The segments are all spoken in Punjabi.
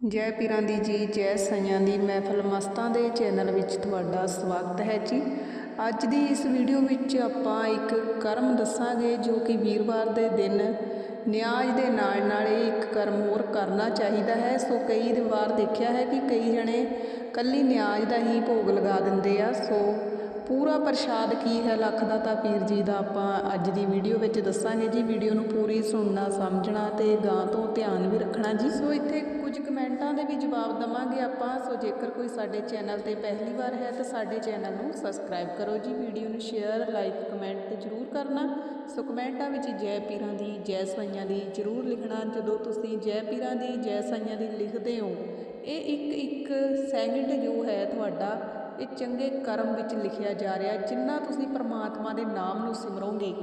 ਜੈ ਪੀਰਾਂ ਦੀ ਜੀ, ਜੈ ਸਾਈਆਂ ਦੀ ਮਹਿਫਲ ਮਸਤਾਂ ਦੇ ਚੈਨਲ ਵਿੱਚ ਤੁਹਾਡਾ ਸਵਾਗਤ ਹੈ ਜੀ। ਅੱਜ ਦੀ ਇਸ ਵੀਡੀਓ ਵਿੱਚ ਆਪਾਂ ਇੱਕ ਕਰਮ ਦੱਸਾਂਗੇ ਜੋ ਕਿ ਵੀਰਵਾਰ ਦੇ ਦਿਨ ਨਿਆਜ਼ ਦੇ ਨਾਲ ਨਾਲ ਇਹ ਇੱਕ ਕਰਮ ਹੋਰ ਕਰਨਾ ਚਾਹੀਦਾ ਹੈ। ਸੋ ਕਈ ਵਾਰ ਦੇਖਿਆ ਹੈ ਕਿ ਕਈ ਜਣੇ ਕੱਲੀ ਨਿਆਜ਼ ਦਾ ਹੀ ਭੋਗ ਲਗਾ ਦਿੰਦੇ ਆ। ਸੋ ਪੂਰਾ ਪ੍ਰਸ਼ਾਦ ਕੀ ਹੈ ਲੱਖ ਦਾ ਤਾਂ ਪੀਰ ਜੀ ਦਾ ਆਪਾਂ ਅੱਜ ਦੀ ਵੀਡੀਓ ਵਿੱਚ ਦੱਸਾਂਗੇ ਜੀ। ਵੀਡੀਓ ਨੂੰ ਪੂਰੀ ਸੁਣਨਾ, ਸਮਝਣਾ ਤੇ ਗਾਂ ਤੋਂ ਧਿਆਨ ਵੀ ਰੱਖਣਾ ਜੀ। ਸੋ ਇੱਥੇ ਕੁਝ ਕਮੈਂਟਾਂ ਦੇ ਵੀ ਜਵਾਬ ਦਵਾਂਗੇ ਆਪਾਂ। ਸੋ ਜੇਕਰ ਕੋਈ ਸਾਡੇ ਚੈਨਲ ਤੇ ਪਹਿਲੀ ਵਾਰ ਹੈ ਤਾਂ ਸਾਡੇ ਚੈਨਲ ਨੂੰ ਸਬਸਕ੍ਰਾਈਬ ਕਰੋ ਜੀ। ਵੀਡੀਓ ਨੂੰ ਸ਼ੇਅਰ, ਲਾਈਕ, ਕਮੈਂਟ ਤੇ ਜਰੂਰ ਕਰਨਾ। ਸੋ ਕਮੈਂਟਾਂ ਵਿੱਚ ਜੈ ਪੀਰਾਂ ਦੀ, ਜੈ ਸਾਈਆਂ ਦੀ ਜਰੂਰ ਲਿਖਣਾ। ਜਦੋਂ ਤੁਸੀਂ ਜੈ ਪੀਰਾਂ ਦੀ, ਜੈ ਸਾਈਆਂ ਦੀ ਲਿਖਦੇ ਹੋ, ਇਹ ਇੱਕ ਇੱਕ ਸੈਕਿੰਡ ਜੋ ਹੈ ਤੁਹਾਡਾ ਇਹ ਚੰਗੇ ਕਰਮ ਵਿੱਚ ਲਿਖਿਆ ਜਾ ਰਿਹਾ, ਜਿੰਨਾ ਤੁਸੀਂ ਪ੍ਰਮਾਤਮਾ ਦੇ ਨਾਮ ਨੂੰ ਸਿਮਰੋਗੇ।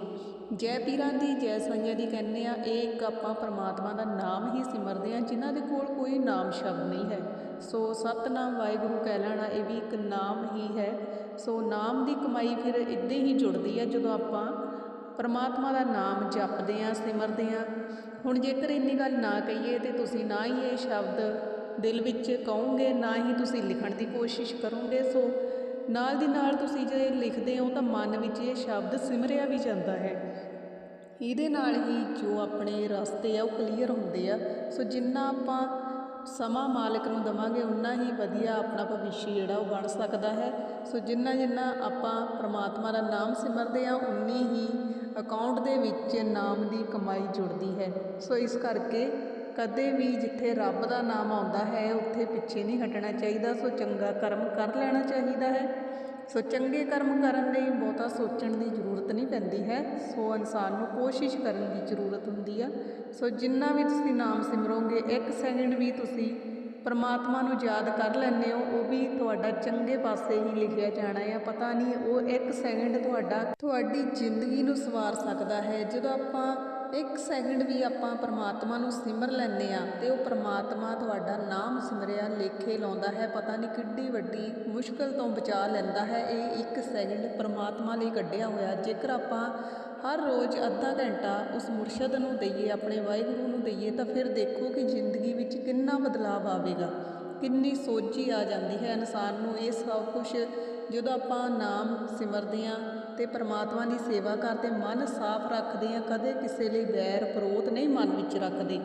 ਜੈ ਪੀਰਾਂ ਦੀ, ਜੈ ਸਾਈਆਂ ਦੀ ਕਹਿੰਦੇ ਆ, ਇਹ ਇੱਕ ਆਪਾਂ ਪ੍ਰਮਾਤਮਾ ਦਾ ਨਾਮ ਹੀ ਸਿਮਰਦੇ ਆ, ਜਿਨ੍ਹਾਂ ਦੇ ਕੋਲ ਕੋਈ ਨਾਮ ਸ਼ਬਦ ਨਹੀਂ ਹੈ। ਸੋ ਸਤਨਾਮ ਵਾਹਿਗੁਰੂ ਕਹਿ ਲੈਣਾ, ਇਹ ਵੀ ਇੱਕ ਨਾਮ ਹੀ ਹੈ। ਸੋ ਨਾਮ ਦੀ ਕਮਾਈ ਫਿਰ ਇਦਾਂ ਹੀ ਜੁੜਦੀ ਹੈ ਜਦੋਂ ਆਪਾਂ ਪਰਮਾਤਮਾ ਦਾ ਨਾਮ ਜਪਦੇ ਆ, ਸਿਮਰਦੇ ਆ। ਹੁਣ ਜੇਕਰ ਇੰਨੀ ਗੱਲ ਨਾ ਕਹੀਏ ਤੇ ਤੁਸੀਂ ਨਾ ਹੀ ਇਹ ਸ਼ਬਦ ਦਿਲ ਵਿੱਚ ਕਹੋਗੇ, ਨਾ ਹੀ ਤੁਸੀਂ ਲਿਖਣ ਦੀ ਕੋਸ਼ਿਸ਼ ਕਰੋਗੇ। ਸੋ ਨਾਲ ਦੀ ਨਾਲ ਤੁਸੀਂ ਜੇ ਲਿਖਦੇ ਹੋ ਤਾਂ ਮਨ ਵਿੱਚ ਇਹ ਸ਼ਬਦ ਸਿਮਰਿਆ ਵੀ ਜਾਂਦਾ ਹੈ। ਇਹਦੇ ਨਾਲ ਹੀ ਜੋ ਆਪਣੇ ਰਸਤੇ ਆ ਉਹ ਕਲੀਅਰ ਹੁੰਦੇ ਆ। ਸੋ ਜਿੰਨਾ ਆਪਾਂ ਸਮਾਂ ਮਾਲਕ ਨੂੰ ਦਵਾਂਗੇ ਉਨਾ ਹੀ ਵਧੀਆ ਆਪਣਾ ਭਵਿੱਖ ਜਿਹੜਾ ਉਹ ਬਣ ਸਕਦਾ ਹੈ। ਸੋ ਜਿੰਨਾ ਜਿੰਨਾ ਆਪਾਂ ਪ੍ਰਮਾਤਮਾ ਦਾ ਨਾਮ ਸਿਮਰਦੇ ਆ ਉਨੀ ਹੀ ਅਕਾਊਂਟ ਦੇ ਵਿੱਚ ਨਾਮ ਦੀ ਕਮਾਈ ਜੁੜਦੀ ਹੈ। ਸੋ ਇਸ ਕਰਕੇ ਕਦੇ ਵੀ ਜਿੱਥੇ ਰੱਬ ਦਾ ਨਾਮ ਆਉਂਦਾ ਹੈ, ਉੱਥੇ ਪਿੱਛੇ ਨਹੀਂ ਹਟਣਾ ਚਾਹੀਦਾ। ਸੋ ਚੰਗਾ ਕਰਮ ਕਰ ਲੈਣਾ ਚਾਹੀਦਾ ਹੈ। ਸੋ ਚੰਗੇ ਕਰਮ ਕਰਨ ਲਈ ਬਹੁਤਾ ਸੋਚਣ ਦੀ ਜ਼ਰੂਰਤ ਨਹੀਂ ਪੈਂਦੀ ਹੈ। ਸੋ ਇਨਸਾਨ ਨੂੰ ਕੋਸ਼ਿਸ਼ ਕਰਨ ਦੀ ਜ਼ਰੂਰਤ ਹੁੰਦੀ ਆ। ਸੋ ਜਿੰਨਾ ਵੀ ਤੁਸੀਂ ਨਾਮ ਸਿਮਰੋਗੇ, ਇੱਕ ਸੈਕਿੰਡ ਵੀ ਤੁਸੀਂ ਪਰਮਾਤਮਾ ਨੂੰ ਯਾਦ ਕਰ ਲੈਂਦੇ ਹੋ, ਉਹ ਵੀ ਤੁਹਾਡਾ ਚੰਗੇ ਪਾਸੇ ਹੀ ਲਿਖਿਆ ਜਾਣਾ ਹੈ ਪਤਾ ਨਹੀਂ ਉਹ ਇੱਕ ਸੈਕਿੰਡ ਤੁਹਾਡਾ, ਤੁਹਾਡੀ ਜ਼ਿੰਦਗੀ ਨੂੰ ਸਵਾਰ ਸਕਦਾ ਹੈ। ਜਦੋਂ ਆਪਾਂ ਇੱਕ ਸੈਕਿੰਡ ਵੀ ਆਪਾਂ ਪਰਮਾਤਮਾ ਨੂੰ ਸਿਮਰ ਲੈਂਦੇ ਆ ਤੇ ਉਹ ਪਰਮਾਤਮਾ ਤੁਹਾਡਾ ਨਾਮ ਸਿਮਰਿਆ, ਲੇਖੇ ਲਾਉਂਦਾ ਹੈ, ਪਤਾ ਨਹੀਂ ਕਿੱਡੀ ਵੱਡੀ ਮੁਸ਼ਕਲ ਤੋਂ ਬਚਾ ਲੈਂਦਾ ਹੈ, ਇਹ ਇੱਕ ਸੈਕਿੰਡ ਪਰਮਾਤਮਾ ਲਈ ਕੱਢਿਆ ਹੋਇਆ। ਜੇਕਰ ਆਪਾਂ ਹਰ ਰੋਜ਼ ਅੱਧਾ ਘੰਟਾ ਉਸ ਮੁਰਸ਼ਦ ਨੂੰ ਦਈਏ, ਆਪਣੇ ਵਾਹਿਗੁਰੂ ਨੂੰ ਦਈਏ, ਤਾਂ ਫਿਰ ਦੇਖੋ ਕਿ ਜ਼ਿੰਦਗੀ ਵਿੱਚ ਕਿੰਨਾ ਬਦਲਾਅ ਆਵੇਗਾ। ਕਿੰਨੀ ਸੋਝੀ ਆ ਜਾਂਦੀ ਹੈ ਇਨਸਾਨ ਨੂੰ, ਇਹ ਸਭ ਕੁਝ ਜਦੋਂ ਆਪਾਂ ਨਾਮ ਸਿਮਰਦੇ ਆ ਤੇ ਪਰਮਾਤਮਾ ਦੀ ਸੇਵਾ ਕਰਦੇ, ਮਨ ਸਾਫ਼ ਰੱਖਦੇ ਆ ਕਦੇ ਕਿਸੇ ਲਈ ਵੈਰ ਵਿਰੋਧ ਨਹੀਂ ਮਨ ਵਿੱਚ ਰੱਖਦੇ।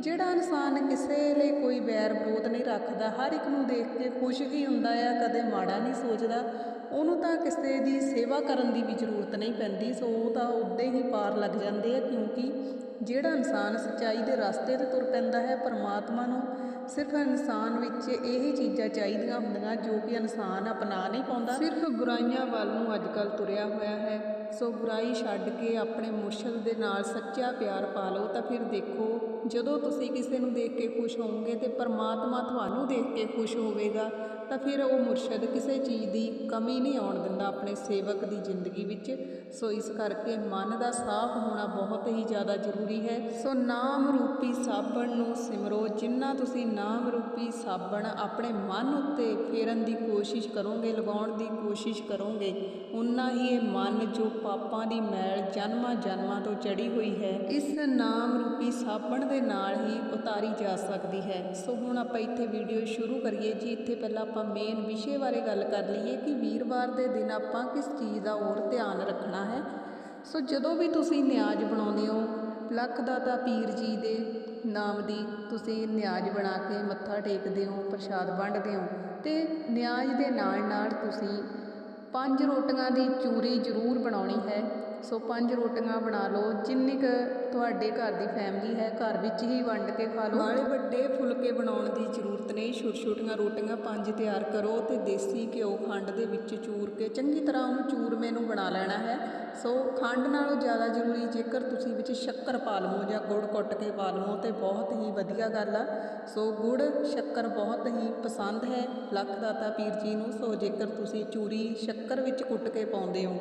ਜਿਹੜਾ ਇਨਸਾਨ ਕਿਸੇ ਲਈ ਕੋਈ ਵੈਰ ਵਿਰੋਧ ਨਹੀਂ ਰੱਖਦਾ, ਹਰ ਇੱਕ ਨੂੰ ਦੇਖ ਕੇ ਖੁਸ਼ ਹੀ ਹੁੰਦਾ ਆ, ਕਦੇ ਮਾੜਾ ਨਹੀਂ ਸੋਚਦਾ। ਉਹਨੂੰ ਤਾਂ ਕਿਸੇ ਦੀ ਸੇਵਾ ਕਰਨ ਦੀ ਵੀ ਜ਼ਰੂਰਤ ਨਹੀਂ ਪੈਂਦੀ, ਸੋ ਉਹ ਤਾਂ ਉੱਦਾਂ ਹੀ ਪਾਰ ਲੱਗ ਜਾਂਦੇ ਆ, ਕਿਉਂਕਿ ਜਿਹੜਾ ਇਨਸਾਨ ਸੱਚਾਈ ਦੇ ਰਸਤੇ ਤੇ ਤੁਰ ਪੈਂਦਾ ਹੈ, ਪਰਮਾਤਮਾ ਨੂੰ ਸਿਰਫ ਇਨਸਾਨ ਵਿੱਚ ਇਹੀ ਚੀਜ਼ਾਂ ਚਾਹੀਦੀਆਂ ਹੁੰਦੀਆਂ ਜੋ ਕਿ ਇਨਸਾਨ ਅਪਣਾ ਨਹੀਂ ਪਾਉਂਦਾ। ਸਿਰਫ ਬੁਰਾਈਆਂ ਵੱਲ ਨੂੰ ਅੱਜ ਕੱਲ ਤੁਰਿਆ ਹੋਇਆ ਹੈ। ਸੋ ਬੁਰਾਈ ਛੱਡ ਕੇ ਆਪਣੇ ਮੁਰਸ਼ਦ ਦੇ ਨਾਲ ਸੱਚਾ ਪਿਆਰ ਪਾ ਲਓ ਤਾਂ ਫਿਰ ਦੇਖੋ, ਜਦੋਂ ਤੁਸੀਂ ਕਿਸੇ ਨੂੰ ਦੇਖ ਕੇ ਖੁਸ਼ ਹੋਵੋਗੇ ਤੇ ਪਰਮਾਤਮਾ ਤੁਹਾਨੂੰ ਦੇਖ ਕੇ ਖੁਸ਼ ਹੋਵੇਗਾ ਤਾਂ ਫਿਰ ਉਹ ਮੁਰਸ਼ਦ ਕਿਸੇ ਚੀਜ਼ ਦੀ ਕਮੀ ਨਹੀਂ ਆਉਣ ਦਿੰਦਾ ਆਪਣੇ ਸੇਵਕ ਦੀ ਜ਼ਿੰਦਗੀ ਵਿੱਚ। ਸੋ ਇਸ ਕਰਕੇ ਮਨ ਦਾ ਸਾਫ਼ ਹੋਣਾ ਬਹੁਤ ਹੀ ਜ਼ਿਆਦਾ ਜ਼ਰੂਰੀ ਹੈ। ਸੋ ਨਾਮ ਰੂਪੀ ਸਾਬਣ ਨੂੰ ਸਿਮਰੋ, ਜਿੰਨਾ ਤੁਸੀਂ ਨਾਮ ਰੂਪੀ ਸਾਬਣ ਆਪਣੇ ਮਨ ਉੱਤੇ ਫੇਰਨ ਦੀ ਕੋਸ਼ਿਸ਼ ਕਰੋਗੇ, ਲਗਾਉਣ ਦੀ ਕੋਸ਼ਿਸ਼ ਕਰੋਗੇ ਉਨਾ ਹੀ ਇਹ ਮਨ ਜੋ ਪਾਪਾਂ ਦੀ ਮੈਲ ਜਨਮਾਂ ਜਨਮਾਂ ਤੋਂ ਚੜੀ ਹੋਈ ਹੈ, ਇਸ ਨਾਮ ਰੂਪੀ ਸਾਬਣ ਦੇ ਨਾਲ ਹੀ ਉਤਾਰੀ ਜਾ ਸਕਦੀ ਹੈ। ਸੋ ਹੁਣ ਆਪਾਂ ਇੱਥੇ ਵੀਡੀਓ ਸ਼ੁਰੂ ਕਰੀਏ, ਜੀ ਇੱਥੇ ਪਹਿਲਾਂ ਆਪਾਂ ਮੇਨ ਵਿਸ਼ੇ ਬਾਰੇ ਗੱਲ ਕਰ ਲਈਏ ਕਿ ਵੀਰਵਾਰ ਦੇ ਦਿਨ ਆਪਾਂ ਕਿਸ ਚੀਜ਼ ਦਾ ਹੋਰ ਧਿਆਨ ਰੱਖਣਾ ਹੈ। ਸੋ ਜਦੋਂ ਵੀ ਤੁਸੀਂ ਨਿਆਜ਼ ਬਣਾਉਂਦੇ ਹੋ ਲੱਖ ਦਾਤਾ ਪੀਰ ਜੀ ਦੇ ਨਾਮ ਦੀ ਤੁਸੀਂ ਨਿਆਜ਼ ਬਣਾ ਕੇ ਮੱਥਾ ਟੇਕਦੇ ਹੋ, ਪ੍ਰਸ਼ਾਦ ਵੰਡਦੇ ਹੋ ਤੇ ਨਿਆਜ਼ ਦੇ ਨਾਲ ਨਾਲ ਤੁਸੀਂ ਪੰਜ ਰੋਟੀਆਂ ਦੀ ਚੂਰੀ ਜ਼ਰੂਰ ਬਣਾਉਣੀ ਹੈ। ਸੋ ਪੰਜ ਰੋਟੀਆਂ ਬਣਾ ਲਓ। ਜਿੰਨੀ ਕੁ ਤੁਹਾਡੇ ਘਰ ਦੀ ਫੈਮਿਲੀ ਹੈ, ਘਰ ਵਿੱਚ ਹੀ ਵੰਡ ਕੇ ਖਾ ਲਓ। ਵਾਲੇ ਵੱਡੇ ਫੁਲਕੇ ਬਣਾਉਣ ਦੀ ਜ਼ਰੂਰਤ ਨਹੀਂ। ਛੋਟ ਛੋਟੀਆਂ ਰੋਟੀਆਂ ਪੰਜ ਤਿਆਰ ਕਰੋ ਤੇ ਦੇਸੀ ਘਿਓ ਖੰਡ ਦੇ ਵਿੱਚ ਚੂਰ ਕੇ ਚੰਗੀ ਤਰ੍ਹਾਂ ਉਹਨੂੰ ਚੂਰਮੇ ਨੂੰ ਬਣਾ ਲੈਣਾ ਹੈ। ਸੋ ਖੰਡ ਨਾਲੋਂ ਜ਼ਿਆਦਾ ਜ਼ਰੂਰੀ ਜੇਕਰ ਤੁਸੀਂ ਵਿੱਚ ਸ਼ੱਕਰ ਪਾ ਲਵੋ ਜਾਂ ਗੁੜ ਕੁੱਟ ਕੇ ਪਾ ਲਵੋ ਤੇ ਬਹੁਤ ਹੀ ਵਧੀਆ ਗੱਲ ਆ। ਸੋ ਗੁੜ, ਸ਼ੱਕਰ ਬਹੁਤ ਹੀ ਪਸੰਦ ਹੈ। ਲੱਖ ਦਾਤਾ ਪੀਰ ਜੀ ਨੂੰ। ਸੋ ਜੇਕਰ ਤੁਸੀਂ ਚੂਰੀ ਸ਼ੱਕਰ ਵਿੱਚ ਕੁੱਟ ਕੇ ਪਾਉਂਦੇ ਹੋ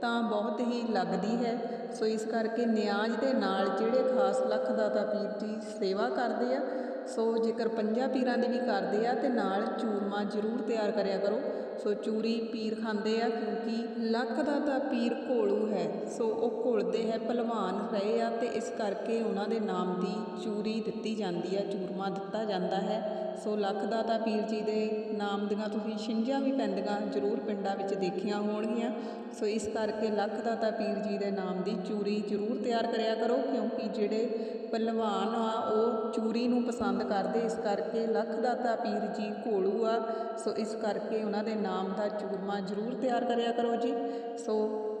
ਤਾਂ ਬਹੁਤ ਹੀ ਲੱਗਦੀ ਹੈ। ਸੋ ਇਸ ਕਰਕੇ ਨਿਆਜ਼ ਦੇ ਨਾਲ ਜਿਹੜੇ ਖਾਸ ਲੱਖ ਦਾਤਾ ਪੀਰ ਦੀ ਸੇਵਾ ਕਰਦੇ ਆ, ਸੋ ਜੇਕਰ ਪੰਜਾਂ ਪੀਰਾਂ ਦੀ ਵੀ ਕਰਦੇ ਆ, ਤੇ ਨਾਲ ਚੂਰਮਾ ਜ਼ਰੂਰ ਤਿਆਰ ਕਰਿਆ ਕਰੋ। ਸੋ ਚੂਰੀ ਪੀਰ ਖਾਂਦੇ ਆ ਕਿਉਂਕਿ ਲੱਖ ਦਾ ਤਾਂ ਪੀਰ ਘੋਲੂ ਹੈ। ਸੋ ਉਹ ਘੋਲਦੇ ਹੈ, ਭਲਵਾਨ ਰਹੇ ਆ ਤੇ ਇਸ ਕਰਕੇ ਉਹਨਾਂ ਦੇ ਨਾਮ ਦੀ ਚੂਰੀ ਦਿੱਤੀ ਜਾਂਦੀ ਆ, ਚੂਰਮਾ ਦਿੱਤਾ ਜਾਂਦਾ ਹੈ। ਸੋ ਲੱਖ ਦਾ ਤਾਂ ਪੀਰ ਜੀ ਦੇ ਨਾਮ ਦੀਆਂ ਤੁਸੀਂ ਛਿੰਝਾਂ ਵੀ ਪੈਂਦੀਆਂ ਜ਼ਰੂਰ ਪਿੰਡਾਂ ਵਿੱਚ ਦੇਖੀਆਂ ਹੋਣਗੀਆਂ। ਸੋ ਇਸ ਕਰਕੇ ਲੱਖ ਦਾ ਤਾਂ ਪੀਰ ਜੀ ਦੇ ਨਾਮ ਦੀ ਚੂਰੀ ਜ਼ਰੂਰ ਤਿਆਰ ਕਰਿਆ ਕਰੋ ਕਿਉਂਕਿ ਜਿਹੜੇ ਪਹਿਲਵਾਨ ਆ, ਉਹ ਚੂਰੀ ਨੂੰ ਪਸੰਦ ਕਰਦੇ। ਇਸ ਕਰਕੇ ਲੱਖ ਦਾ ਤਾਂ ਪੀਰ ਜੀ ਘੋਲੂ ਆ। ਸੋ ਇਸ ਕਰਕੇ ਉਹਨਾਂ ਦੇ ਨਾਮ ਦਾ ਚੂਰਮਾ ਜ਼ਰੂਰ ਤਿਆਰ ਕਰਿਆ ਕਰੋ ਜੀ। ਸੋ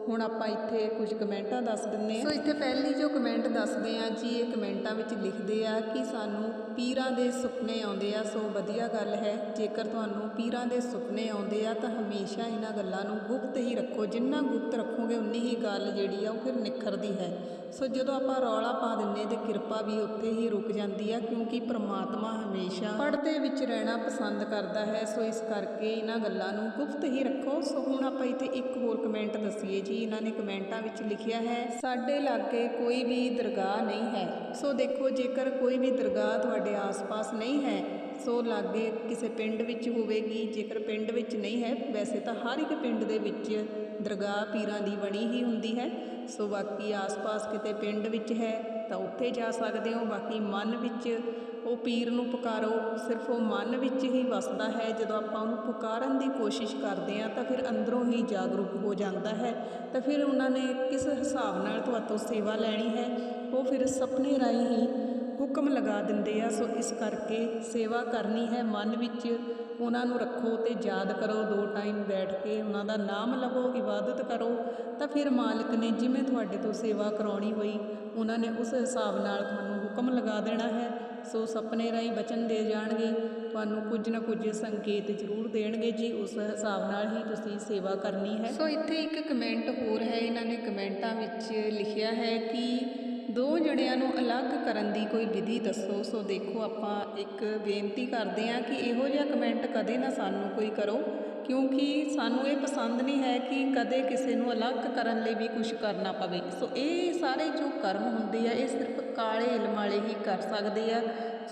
ਹੁਣ ਆਪਾਂ ਇੱਥੇ ਕੁਝ ਕਮੈਂਟਾਂ ਦੱਸ ਦਿੰਨੇ ਆ ਸੋ ਇੱਥੇ ਪਹਿਲੀ ਜੋ ਕਮੈਂਟ ਦੱਸਦੇ ਆ ਜੀ, ਇਹ ਕਮੈਂਟਾਂ ਵਿੱਚ ਲਿਖਦੇ ਆ ਕਿ ਸਾਨੂੰ ਪੀਰਾਂ ਦੇ ਸੁਪਨੇ ਆਉਂਦੇ ਆ, ਸੋ ਵਧੀਆ ਗੱਲ ਹੈ। ਜੇਕਰ ਤੁਹਾਨੂੰ ਪੀਰਾਂ ਦੇ ਸੁਪਨੇ ਆਉਂਦੇ ਆ, ਤਾਂ ਹਮੇਸ਼ਾ ਇਹਨਾਂ ਗੱਲਾਂ ਨੂੰ ਗੁਪਤ ਹੀ ਰੱਖੋ। ਜਿੰਨਾ ਗੁਪਤ ਰੱਖੋਗੇ, ਉਨੀ ਹੀ ਗੱਲ ਜਿਹੜੀ ਆ, ਉਹ ਫਿਰ ਨਿਖਰਦੀ ਹੈ। ਸੋ ਜਦੋਂ ਆਪਾਂ ਰੌਲਾ ਪਾ ਦਿੰਨੇ ਤੇ ਕਿਰਪਾ ਵੀ ਉੱਥੇ ਹੀ ਰੁਕ ਜਾਂਦੀ ਆ, ਕਿਉਂਕਿ ਪ੍ਰਮਾਤਮਾ ਹਮੇਸ਼ਾ ਪੜਦੇ ਵਿੱਚ ਰਹਿਣਾ ਪਸੰਦ ਕਰਦਾ ਹੈ। ਸੋ ਇਸ ਕਰਕੇ ਇਹਨਾਂ ਗੱਲਾਂ ਨੂੰ ਗੁਪਤ ਹੀ ਰੱਖੋ। ਸੋ ਹੁਣ ਆਪਾਂ ਇੱਥੇ ਇੱਕ ਹੋਰ ਕਮੈਂਟ ਦਸੀਏ ਜੀ ਇਹਨਾਂ ਨੇ ਕਮੈਂਟਾਂ ਵਿੱਚ ਲਿਖਿਆ ਹੈ, ਸਾਡੇ ਲਾਗੇ ਕੋਈ ਵੀ ਦਰਗਾਹ ਨਹੀਂ ਹੈ। ਸੋ ਦੇਖੋ, ਜੇਕਰ ਕੋਈ ਵੀ ਦਰਗਾਹ ਤੁਹਾਡੇ ਆਸ-ਪਾਸ ਨਹੀਂ ਹੈ, ਸੋ ਲਾਗੇ ਕਿਸੇ ਪਿੰਡ ਵਿੱਚ ਹੋਵੇਗੀ। ਜੇਕਰ ਪਿੰਡ ਵਿੱਚ ਨਹੀਂ ਹੈ, ਵੈਸੇ ਤਾਂ ਹਰ ਇੱਕ ਪਿੰਡ ਦੇ ਵਿੱਚ ਦਰਗਾਹ ਪੀਰਾਂ ਦੀ ਬਣੀ ਹੀ ਹੁੰਦੀ ਹੈ। ਸੋ ਬਾਕੀ ਆਸ-ਪਾਸ ਕਿਤੇ ਪਿੰਡ ਵਿੱਚ ਹੈ ਤਾਂ ਉੱਥੇ ਜਾ ਸਕਦੇ ਹੋ। ਬਾਕੀ ਮਨ ਵਿੱਚ ਉਹ ਪੀਰ ਨੂੰ ਪੁਕਾਰੋ। ਸਿਰਫ ਉਹ ਮਨ ਵਿੱਚ ਹੀ ਵਸਦਾ ਹੈ। ਜਦੋਂ ਆਪਾਂ ਉਹਨੂੰ ਪੁਕਾਰਨ ਦੀ ਕੋਸ਼ਿਸ਼ ਕਰਦੇ ਹਾਂ, ਤਾਂ ਫਿਰ ਅੰਦਰੋਂ ਹੀ ਜਾਗਰੂਕ ਹੋ ਜਾਂਦਾ ਹੈ। ਤਾਂ ਫਿਰ ਉਹਨਾਂ ਨੇ ਕਿਸ ਹਿਸਾਬ ਨਾਲ ਤੁਹਾਤੋਂ ਸੇਵਾ ਲੈਣੀ ਹੈ, ਉਹ ਫਿਰ ਸੁਪਨੇ ਰਾਹੀਂ ਹੀ ਹੁਕਮ ਲਗਾ ਦਿੰਦੇ ਆ। ਸੋ ਇਸ ਕਰਕੇ ਸੇਵਾ ਕਰਨੀ ਹੈ ਮਨ ਵਿੱਚ। ਉਹਨਾਂ ਨੂੰ ਰੱਖੋ ਤੇ ਯਾਦ ਕਰੋ, ਦੋ ਟਾਈਮ ਬੈਠ ਕੇ ਉਹਨਾਂ ਦਾ ਨਾਮ ਲਵੋ, ਇਬਾਦਤ ਕਰੋ। ਤਾਂ ਫਿਰ ਮਾਲਕ ਨੇ ਜਿਵੇਂ ਤੁਹਾਡੇ ਤੋਂ ਸੇਵਾ ਕਰਾਉਣੀ ਹੋਈ, ਉਹਨਾਂ ਨੇ ਉਸ ਹਿਸਾਬ ਨਾਲ ਤੁਹਾਨੂੰ ਹੁਕਮ ਲਗਾ ਦੇਣਾ ਹੈ। ਸੋ ਸੁਪਨੇ ਰਾਹੀਂ ਬਚਨ ਦੇ ਜਾਣਗੇ, ਤੁਹਾਨੂੰ ਕੁਝ ਨਾ ਕੁਝ ਸੰਕੇਤ ਜ਼ਰੂਰ ਦੇਣਗੇ ਜੀ। ਉਸ ਹਿਸਾਬ ਨਾਲ ਹੀ ਤੁਸੀਂ ਸੇਵਾ ਕਰਨੀ ਹੈ। ਸੋ ਇੱਥੇ ਇੱਕ ਕਮੈਂਟ ਹੋਰ ਹੈ, ਇਹਨਾਂ ਨੇ ਕਮੈਂਟਾਂ ਵਿੱਚ ਲਿਖਿਆ ਹੈ ਕਿ ਦੋ ਜਣਿਆਂ ਨੂੰ ਅਲੱਗ ਕਰਨ ਦੀ ਕੋਈ ਵਿਧੀ ਦੱਸੋ। ਸੋ ਦੇਖੋ, ਆਪਾਂ ਇੱਕ ਬੇਨਤੀ ਕਰਦੇ ਹਾਂ ਕਿ ਇਹੋ ਜਿਹਾ ਕਮੈਂਟ ਕਦੇ ਨਾ ਸਾਨੂੰ ਕੋਈ ਕਰੋ, ਕਿਉਂਕਿ ਸਾਨੂੰ ਇਹ ਪਸੰਦ ਨਹੀਂ ਹੈ ਕਿ ਕਦੇ ਕਿਸੇ ਨੂੰ ਅਲੱਗ ਕਰਨ ਲਈ ਵੀ ਕੁਝ ਕਰਨਾ ਪਵੇ। ਸੋ ਇਹ ਸਾਰੇ ਜੋ ਕਰਮ ਹੁੰਦੇ ਆ, ਇਹ ਸਿਰਫ ਕਾਲੇ ਇਲਮ ਵਾਲੇ ਹੀ ਕਰ ਸਕਦੇ ਆ।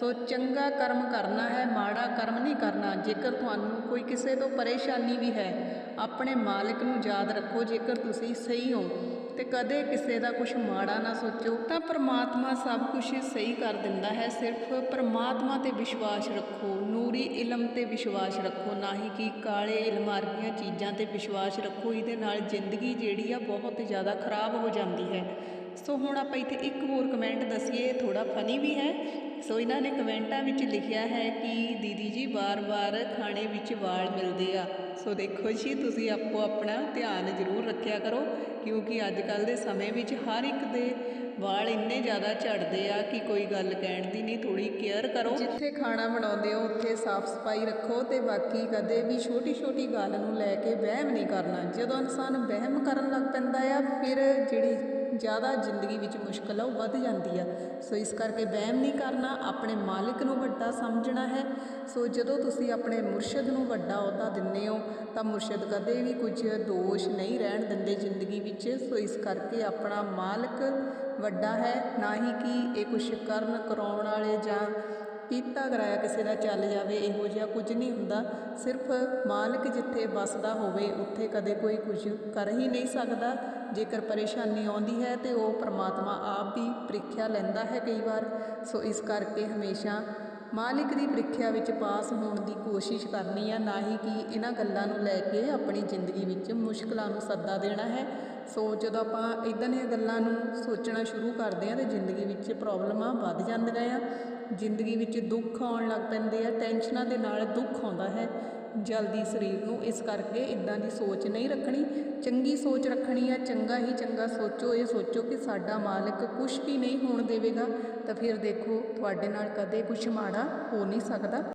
ਸੋ ਚੰਗਾ ਕਰਮ ਕਰਨਾ ਹੈ, ਮਾੜਾ ਕਰਮ ਨਹੀਂ ਕਰਨਾ। ਜੇਕਰ ਤੁਹਾਨੂੰ ਕੋਈ ਕਿਸੇ ਤੋਂ ਪਰੇਸ਼ਾਨੀ ਵੀ ਹੈ, ਆਪਣੇ ਮਾਲਕ ਨੂੰ ਯਾਦ ਰੱਖੋ, ਜੇਕਰ ਤੁਸੀਂ ਸਹੀ ਹੋ। ਤੇ ਕਦੇ ਕਿਸੇ ਦਾ ਕੁਝ ਮਾੜਾ ਨਾ ਸੋਚੋ, ਤਾਂ ਪਰਮਾਤਮਾ ਸਭ ਕੁਝ ਸਹੀ ਕਰ ਦਿੰਦਾ ਹੈ। ਸਿਰਫ ਪਰਮਾਤਮਾ ਤੇ ਵਿਸ਼ਵਾਸ ਰੱਖੋ, ਨੂਰੀ ਇਲਮ ਤੇ ਵਿਸ਼ਵਾਸ ਰੱਖੋ, ਨਾ ਹੀ ਕਿ ਕਾਲੇ ਇਲਮ ਵਰਗੀਆਂ ਚੀਜ਼ਾਂ ਤੇ ਵਿਸ਼ਵਾਸ ਰੱਖੋ। ਇਹਦੇ ਨਾਲ ਜ਼ਿੰਦਗੀ ਜਿਹੜੀ ਆ ਬਹੁਤ ਜ਼ਿਆਦਾ ਖਰਾਬ ਹੋ ਜਾਂਦੀ ਹੈ। ਸੋ ਹੁਣ ਆਪਾਂ ਇੱਥੇ ਇੱਕ ਹੋਰ ਕਮੈਂਟ ਦਸੀਏ ਥੋੜਾ ਫਨੀ ਵੀ ਹੈ। ਸੋ ਇਹਨਾਂ ਨੇ ਕਮੈਂਟਾਂ ਵਿੱਚ ਲਿਖਿਆ ਹੈ ਕਿ ਦੀਦੀ ਜੀ ਵਾਰ-ਵਾਰ ਖਾਣੇ ਵਿੱਚ ਵਾਲ ਮਿਲਦੇ ਆ। ਸੋ ਦੇਖੋ ਜੀ, ਤੁਸੀਂ ਆਪੋ ਆਪਣਾ ਧਿਆਨ ਜ਼ਰੂਰ ਰੱਖਿਆ ਕਰੋ, ਕਿਉਂਕਿ ਅੱਜ ਕੱਲ ਦੇ ਸਮੇਂ ਵਿੱਚ ਹਰ ਇੱਕ ਦੇ ਵਾਲ ਇੰਨੇ ਜ਼ਿਆਦਾ ਝੜਦੇ ਆ ਕਿ ਕੋਈ ਗੱਲ ਕਹਿਣ ਦੀ ਨਹੀਂ ਥੋੜੀ ਕੇਅਰ ਕਰੋ। ਜਿੱਥੇ ਖਾਣਾ ਬਣਾਉਂਦੇ ਹੋ, ਉੱਥੇ ਸਾਫ਼ ਸਫ਼ਾਈ ਰੱਖੋ ਤੇ ਬਾਕੀ ਕਦੇ ਵੀ ਛੋਟੀ ਛੋਟੀ ਗੱਲ ਨੂੰ ਲੈ ਕੇ ਵਹਿਮ ਨਹੀਂ ਕਰਨਾ। ਜਦੋਂ ਇਨਸਾਨ ਵਹਿਮ ਕਰਨ ਲੱਗ ਪੈਂਦਾ ਆ, ਫਿਰ ਜਿਹੜੀ ਜ਼ਿਆਦਾ ਜ਼ਿੰਦਗੀ ਵਿੱਚ ਮੁਸ਼ਕਲ ਆ ਉਹ ਵੱਧ ਜਾਂਦੀ ਆ ਸੋ ਇਸ ਕਰਕੇ ਵਹਿਮ ਨਹੀਂ ਕਰਨਾ, ਆਪਣੇ ਮਾਲਕ ਨੂੰ ਵੱਡਾ ਸਮਝਣਾ ਹੈ। ਸੋ ਜਦੋਂ ਤੁਸੀਂ ਆਪਣੇ ਮੁਰਸ਼ਿਦ ਨੂੰ ਵੱਡਾ ਅਹੁਦਾ ਦਿੰਦੇ ਹੋ, ਤਾਂ ਮੁਰਸ਼ਿਦ ਕਦੇ ਵੀ ਕੁਝ ਦੋਸ਼ ਨਹੀਂ ਰਹਿਣ ਦਿੰਦੇ ਜ਼ਿੰਦਗੀ ਵਿੱਚ। ਸੋ ਇਸ ਕਰਕੇ ਆਪਣਾ ਮਾਲਕ ਵੱਡਾ ਹੈ, ਨਾ ਹੀ ਕਿ ਇਹ ਕੁਛ ਕਰਨ ਕਰਾਉਣ ਵਾਲੇ ਜਾਂ ਕੀਤਾ ਕਰਾਇਆ ਕਿਸੇ ਦਾ ਚੱਲ ਜਾਵੇ, ਇਹੋ ਜਿਹਾ ਕੁਝ ਨਹੀਂ ਹੁੰਦਾ। ਸਿਰਫ ਮਾਲਕ ਜਿੱਥੇ ਵਸਦਾ ਹੋਵੇ, ਉੱਥੇ ਕਦੇ ਕੋਈ ਕੁਝ ਕਰ ਹੀ ਨਹੀਂ ਸਕਦਾ। ਜੇਕਰ ਪਰੇਸ਼ਾਨੀ ਆਉਂਦੀ ਹੈ ਤੇ ਉਹ ਪ੍ਰਮਾਤਮਾ ਆਪ ਵੀ ਪ੍ਰੀਖਿਆ ਲੈਂਦਾ ਹੈ ਕਈ ਵਾਰ। ਸੋ ਇਸ ਕਰਕੇ ਹਮੇਸ਼ਾ ਮਾਲਿਕ ਦੀ ਪ੍ਰੀਖਿਆ ਵਿੱਚ ਪਾਸ ਹੋਣ ਦੀ ਕੋਸ਼ਿਸ਼ ਕਰਨੀ ਆ, ਨਾ ਹੀ ਕਿ ਇਹਨਾਂ ਗੱਲਾਂ ਨੂੰ ਲੈ ਕੇ ਆਪਣੀ ਜ਼ਿੰਦਗੀ ਵਿੱਚ ਮੁਸ਼ਕਲਾਂ ਨੂੰ ਸੱਦਾ ਦੇਣਾ ਹੈ। ਸੋ ਜਦੋਂ ਆਪਾਂ ਇਦਾਂ ਦੀਆਂ ਗੱਲਾਂ ਨੂੰ ਸੋਚਣਾ ਸ਼ੁਰੂ ਕਰਦੇ ਆ ਤੇ ਜ਼ਿੰਦਗੀ ਵਿੱਚ ਪ੍ਰੋਬਲਮਾਂ ਵੱਧ ਜਾਂਦੀਆਂ ਆ, ਜ਼ਿੰਦਗੀ ਵਿੱਚ ਦੁੱਖ ਆਉਣ ਲੱਗ ਪੈਂਦੇ ਆ, ਟੈਨਸ਼ਨਾਂ ਦੇ ਨਾਲ ਦੁੱਖ ਆਉਂਦਾ ਹੈ। ਜਲਦੀ ਸਰੀਰ ਨੂੰ ਇਸ ਕਰਕੇ ਇਦਾਂ ਦੀ ਸੋਚ ਨਹੀਂ ਰੱਖਣੀ। ਚੰਗੀ ਸੋਚ ਰੱਖਣੀ ਆ, ਚੰਗਾ ਹੀ ਚੰਗਾ ਸੋਚੋ। ਇਹ ਸੋਚੋ ਕਿ ਸਾਡਾ ਮਾਲਕ ਕੁਝ ਵੀ ਨਹੀਂ ਹੋਣ ਦੇਵੇਗਾ ਤਾਂ ਫਿਰ ਦੇਖੋ, ਤੁਹਾਡੇ ਨਾਲ ਕਦੇ ਕੁਝ ਮਾੜਾ ਹੋ ਨਹੀਂ ਸਕਦਾ।